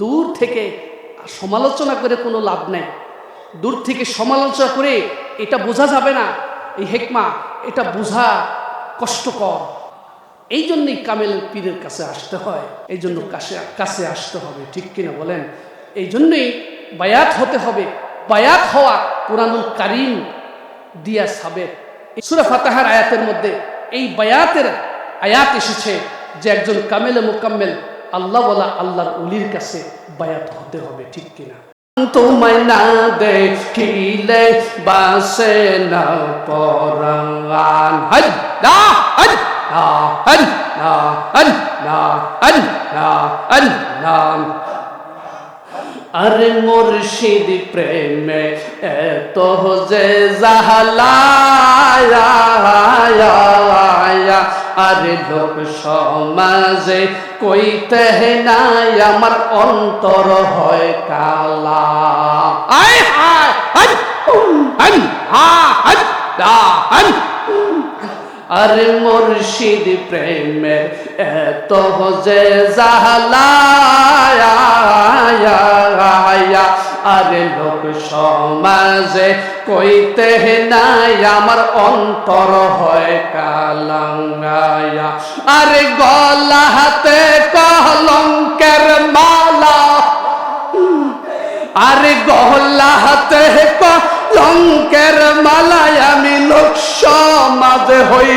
দূর থেকে সমালোচনা করে কোনো লাভ নেই। দূর থেকে সমালোচনা করে এটা বোঝা যাবে না, এই হেকমা, এটা বোঝা কষ্টকর। এই জন্যই কামেল পীরের কাছে আসতে হয়, এই জন্য কাছে কাছে আসতে হবে, ঠিক কিনা বলেন? এই জন্যই বায়াত হতে হবে। বায়াত হওয়া কোরআনুল কারিম দিয়া সাবেক। সুরা ফাতাহার আয়াতের মধ্যে এই বায়াতের আয়াত এসেছে যে একজন কামেল মোকাম্মেল আল্লাহ বলা আল্লাহর উলির কাছে বায়াত হতে হবে, ঠিক কিনা? তোমায় না দেখিলে বাসে না পরাণ। হজ না হজ না হজ না হজ না হজ না হজ না। আরে মুর্শিদ প্রেমে এত যে জাহালায়া আরে লোক সমাজে কইতে নাই, আমার অন্তর হয় কালা। আয় হায় আরে মুর্শিদ প্রেমের এত যে জাহালায়া আরে লোক সমাজে কইতে নাই, আমার অন্তর হয় কালাঙ্গায়া। আরে গলা হাতে কলঙ্কের মালা। আরে গলা হাতে কলঙ্কের মালায় আমি লোক সমাজে হই,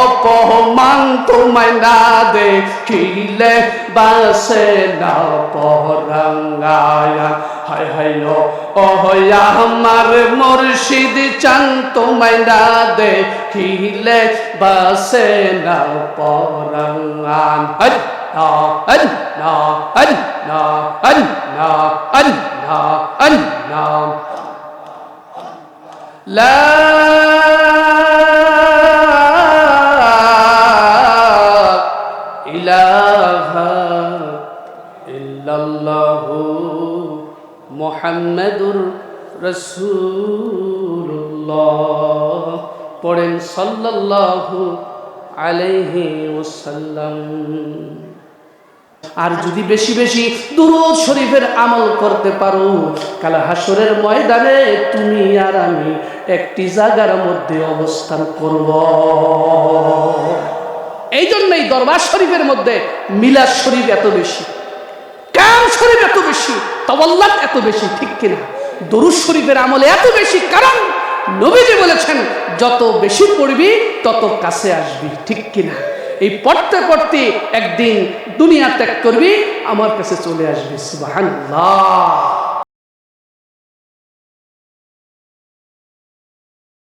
অপমান তোমায় না দেখিলে বাসে না পরাঙ্গায়া। হায় হায় অহয়া, আমার মুর্শিদ চান তোমায় না দেখিলে বাসে না পরাঙ্গান। না না না না না না لا الله محمد رسول الله পড়েন সাল্লাল্লাহু আলাইহি ওয়াসাল্লাম আর যদি বেশি বেশি দুরুদ শরীফের আমল করতে পারো কালা হাসরের ময়দানে তুমি আর আমি একটি জায়গার মধ্যে অবস্থান করব এই জন্যই দরবার শরীফের মধ্যে মিলাদ শরীফ এত বেশি কাম শরীফ এত বেশি তবল্লাত এত বেশি, ঠিক কিনা? দরুদ শরীফের আমলে এত বেশি, কারণ নবীজি বলেছেন, যত বেশি পড়বি, তত কাছে আসবি, ঠিক কিনা? এই পড়তে পড়তে একদিন দুনিয়া ত্যাগ করবি, আমার কাছে চলে আসবি সুবাহান